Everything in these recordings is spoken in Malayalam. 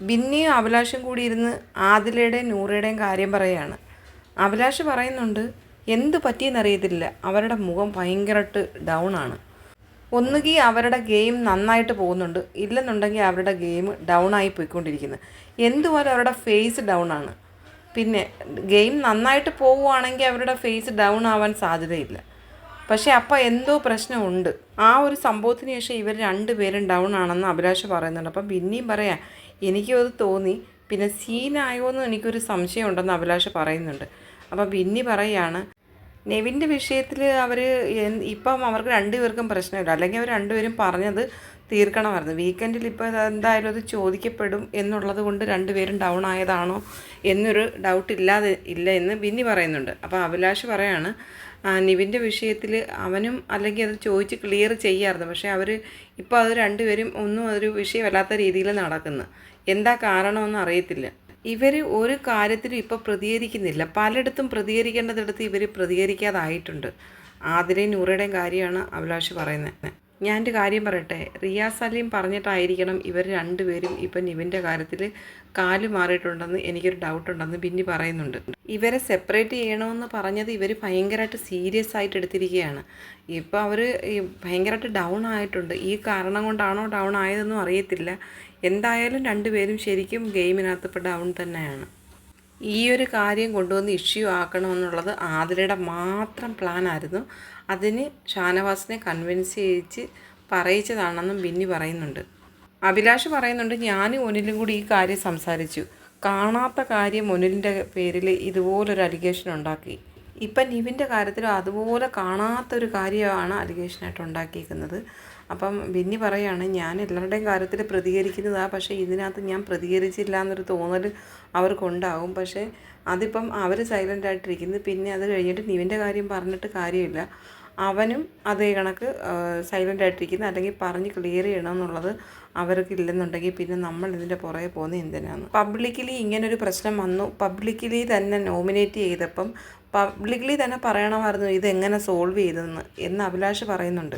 ബിന്നിയും അഭിലാഷും കൂടി ഇരുന്ന് ആദിലയുടെയും നൂറയുടെയും കാര്യം പറയുകയാണ്. അഭിലാഷ് പറയുന്നുണ്ട് എന്ത് പറ്റിയെന്നറിയത്തില്ല. അവരുടെ മുഖം ഭയങ്കരമായിട്ട് ഡൗൺ ആണ്. ഒന്നുകിൽ അവരുടെ ഗെയിം നന്നായിട്ട് പോകുന്നുണ്ട്. ഇല്ലെന്നുണ്ടെങ്കിൽ അവരുടെ ഗെയിം ഡൗൺ ആയി പോയിക്കൊണ്ടിരിക്കുന്നത് എന്തുപോലെ അവരുടെ ഫേസ് ഡൗൺ ആണ്. പിന്നെ ഗെയിം നന്നായിട്ട് പോവുകയാണെങ്കിൽ അവരുടെ ഫേസ് ഡൗൺ ആവാൻ സാധ്യതയില്ല. പക്ഷേ അപ്പം എന്തോ പ്രശ്നമുണ്ട്. ആ ഒരു സംഭവത്തിന് ശേഷം ഇവർ രണ്ടുപേരും ഡൗൺ ആണെന്ന് അഭിലാഷ് പറയുന്നുണ്ട്. അപ്പം പിന്നെയും പറയാം എനിക്കും അത് തോന്നി. പിന്നെ സീനായോ എന്ന് എനിക്കൊരു സംശയം ഉണ്ടെന്ന് അഭിലാഷ് പറയുന്നുണ്ട്. അപ്പം പിന്നെ പറയാണ് നെവിന്റെ വിഷയത്തിൽ അവർ ഇപ്പം അവർക്ക് രണ്ടുപേർക്കും പ്രശ്നമില്ല. അല്ലെങ്കിൽ അവർ രണ്ടുപേരും പറഞ്ഞത് തീർക്കണമായിരുന്നു. വീക്കെൻഡിൽ ഇപ്പോൾ എന്തായാലും അത് ചോദിക്കപ്പെടും എന്നുള്ളത് കൊണ്ട് രണ്ടുപേരും ഡൗൺ ആയതാണോ എന്നൊരു ഡൗട്ട് ഇല്ലാതെ ഇല്ല എന്ന് ബിന്നി പറയുന്നുണ്ട്. അപ്പോൾ അഭിലാഷ് പറയാണ് നിവിന്റെ വിഷയത്തിൽ അവനും അല്ലെങ്കിൽ അത് ചോദിച്ച് ക്ലിയർ ചെയ്യാറുണ്ട്. പക്ഷേ അവർ ഇപ്പോൾ അത് രണ്ടുപേരും ഒന്നും ഒരു വിഷയമല്ലാത്ത രീതിയിൽ നടക്കുന്നു. എന്താ കാരണമെന്ന് അറിയത്തില്ല. ഇവർ ഒരു കാര്യത്തിലും ഇപ്പോൾ പ്രതികരിക്കുന്നില്ല. പലയിടത്തും പ്രതികരിക്കേണ്ടതിടത്ത് ഇവർ പ്രതികരിക്കാതായിട്ടുണ്ട്. ആതിരയും നൂറയുടെയും കാര്യമാണ് അഭിലാഷ് പറയുന്നത്. ഞാൻ എന്റെ കാര്യം പറയട്ടെ. റിയാസ് സലീം പറഞ്ഞിട്ടായിരിക്കണം ഇവർ രണ്ടുപേരും ഇപ്പം നിവിന്റെ കാര്യത്തിൽ കാൽ മാറിയിട്ടുണ്ടെന്ന് എനിക്കൊരു ഡൗട്ട് ഉണ്ടെന്ന് ബിന്നി പറയുന്നുണ്ട്. ഇവരെ സെപ്പറേറ്റ് ചെയ്യണമെന്ന് പറഞ്ഞത് ഇവർ ഭയങ്കരമായിട്ട് സീരിയസ് ആയിട്ട് എടുത്തിരിക്കുകയാണ്. ഇപ്പോൾ അവർ ഭയങ്കരമായിട്ട് ഡൗൺ ആയിട്ടുണ്ട്. ഈ കാരണം കൊണ്ടാണോ ഡൗൺ ആയതെന്നും അറിയത്തില്ല. എന്തായാലും രണ്ടുപേരും ശരിക്കും ഗെയിമിനകത്ത് ഇപ്പോൾ ഡൗൺ തന്നെയാണ്. ഈ ഒരു കാര്യം കൊണ്ടുവന്ന് ഇഷ്യൂ ആക്കണമെന്നുള്ളത് ആതിരയുടെ മാത്രം പ്ലാനായിരുന്നു. അതിന് ഷാനവാസിനെ കൺവിൻസ് ചെയ്യിച്ച് പറയിച്ചതാണെന്നും ബിന്നി പറയുന്നുണ്ട്. അഭിലാഷ് പറയുന്നുണ്ട് ഞാനും ഒനിലും കൂടി ഈ കാര്യം സംസാരിച്ചു. കാണാത്ത കാര്യം ഒനിലിന്റെ പേരിൽ ഇതുപോലൊരു അലിഗേഷൻ ഉണ്ടാക്കി. ഇപ്പം നിവിന്റെ കാര്യത്തിലും അതുപോലെ കാണാത്തൊരു കാര്യമാണ് അലിഗേഷനായിട്ട് ഉണ്ടാക്കിയിരിക്കുന്നത് അപ്പം ബിന്നി പറയാണ് ഞാൻ എല്ലാവരുടെയും കാര്യത്തിൽ പ്രതികരിക്കുന്നതാണ് പക്ഷേ ഇതിനകത്ത് ഞാൻ പ്രതികരിച്ചില്ല എന്നൊരു തോന്നൽ അവർക്കുണ്ടാവും. പക്ഷേ അതിപ്പം അവർ സൈലന്റ് ആയിട്ടിരിക്കുന്നു. പിന്നെ അത് കഴിഞ്ഞിട്ട് നിവിന്റെ കാര്യം പറഞ്ഞിട്ട് കാര്യമില്ല. അവനും അതേ കണക്ക് സൈലന്റ് ആയിട്ടിരിക്കുന്നു. അല്ലെങ്കിൽ പറഞ്ഞ് ക്ലിയർ ചെയ്യണം എന്നുള്ളത് അവർക്ക് ഇല്ലെന്നുണ്ടെങ്കിൽ പിന്നെ നമ്മൾ ഇതിന്റെ പുറകെ പോകുന്നത് എന്തിനാണ് പബ്ലിക്കലി ഇങ്ങനൊരു പ്രശ്നം വന്നു. പബ്ലിക്കലി തന്നെ നോമിനേറ്റ് ചെയ്തപ്പം പബ്ലിക്കലി തന്നെ പറയണമായിരുന്നു ഇതെങ്ങനെ സോൾവ് ചെയ്തതെന്ന് എന്ന് അഭിലാഷ് പറയുന്നുണ്ട്.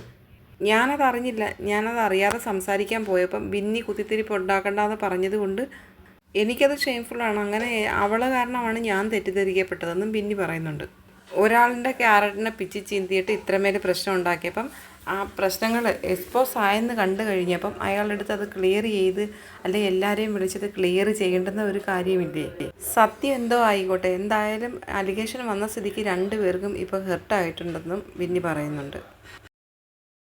ഞാനത് അറിഞ്ഞില്ല. ഞാനത് അറിയാതെ സംസാരിക്കാൻ പോയപ്പം ബിന്നി കുത്തിത്തിരിപ്പ് ഉണ്ടാക്കണ്ടെന്ന് പറഞ്ഞത് കൊണ്ട് എനിക്കത് ഷെയിംഫുള്ളാണ് അങ്ങനെ അവൾ കാരണമാണ് ഞാൻ തെറ്റിദ്ധരിക്കപ്പെട്ടതെന്നും ബിന്നി പറയുന്നുണ്ട്. ഒരാളിന്റെ ക്യാരറ്റിനെ പിച്ചി ചീന്തിയിട്ട് ഇത്രമേൽ പ്രശ്നം ഉണ്ടാക്കിയപ്പം ആ പ്രശ്നങ്ങൾ എക്സ്പോസ് ആയെന്ന് കണ്ടു കഴിഞ്ഞപ്പം അയാളുടെ അടുത്ത് അത് ക്ലിയർ ചെയ്ത് അല്ലെങ്കിൽ എല്ലാവരെയും വിളിച്ചത് ക്ലിയർ ചെയ്യേണ്ടുന്ന ഒരു കാര്യമില്ലേ? സത്യം എന്തോ ആയിക്കോട്ടെ. എന്തായാലും അലിഗേഷൻ വന്ന സ്ഥിതിക്ക് രണ്ടുപേർക്കും ഇപ്പോൾ ഹെർട്ടായിട്ടുണ്ടെന്നും വിന്നി പറയുന്നുണ്ട്.